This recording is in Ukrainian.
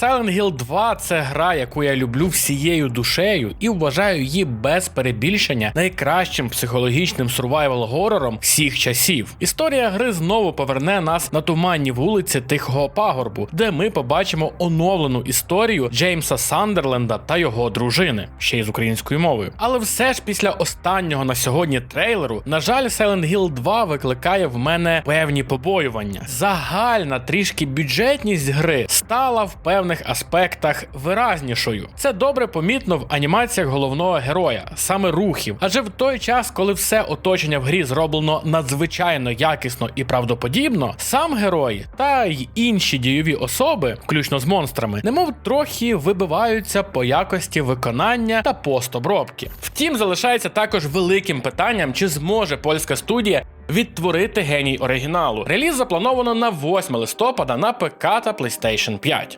Silent Hill 2 це гра, яку я люблю всією душею і вважаю її без перебільшення найкращим психологічним сурвайвал горором всіх часів. Історія гри знову поверне нас на туманні вулиці Тихого пагорбу, де ми побачимо оновлену історію Джеймса Сандерленда та його дружини, ще й з українською мовою. Але все ж після останнього на сьогодні трейлеру, на жаль, Silent Hill 2 викликає в мене певні побоювання. Загальна трішки бюджетність гри стала в певних аспектах виразнішою. Це добре помітно в анімаціях головного героя, саме рухів. Адже в той час, коли все оточення в грі зроблено надзвичайно якісно і правдоподібно, сам герой та й інші дійові особи, включно з монстрами, немов трохи вибиваються по якості виконання та постобробки. Втім, залишається також великим питанням, чи зможе польська студія відтворити геній оригіналу. Реліз заплановано на 8 листопада на ПК та PlayStation 5.